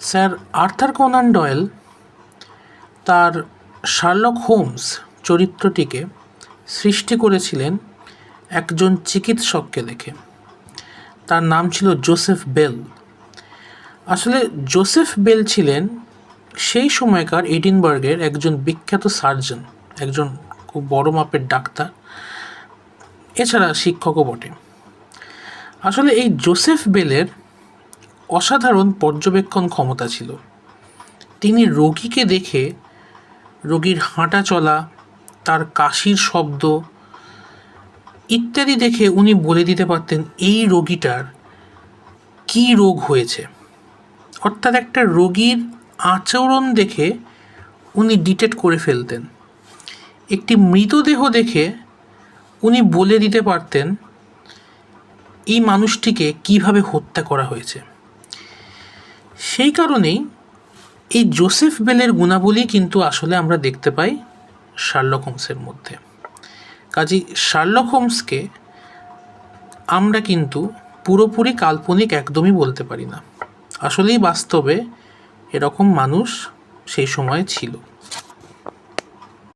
Sir Arthur Conan Doyle তার Sherlock Holmes চরিত্রটিকে সৃষ্টি করেছিলেন একজন চিকিৎসককে দেখে। তার নাম ছিল জোসেফ বেল। আসলে জোসেফ বেল ছিলেন সেই সময়কার এডিনবার্গের একজন বিখ্যাত সার্জন, একজন খুব বড় মাপের ডাক্তার, এছাড়া শিক্ষকও বটে। আসলে এই জোসেফ বেলের অসাধারণ পর্যবেক্ষণ ক্ষমতা ছিল। তিনি রোগীকে দেখে, রোগীর হাঁটা চলা, তার কাশির শব্দ ইত্যাদি দেখে উনি বলে দিতে পারতেন, এই রোগীটার কী রোগ হয়েছে? অর্থাৎ একটা রোগীর আচরণ দেখে উনি ডিটেক্ট করে ফেলতেন। একটি মৃতদেহ দেখে উনি বলে দিতে পারতেন, এই মানুষটিকে কীভাবে হত্যা করা হয়েছে? সেই কারণেই এই জোসেফ বেলের গুণাবলী কিন্তু আসলে আমরা দেখতে পাই শার্লক হোমসের মধ্যে। কাজেই শার্লক হোমসকে আমরা কিন্তু পুরোপুরি কাল্পনিক একদমই বলতে পারি না। আসলেই বাস্তবে এরকম মানুষ সেই সময় ছিল।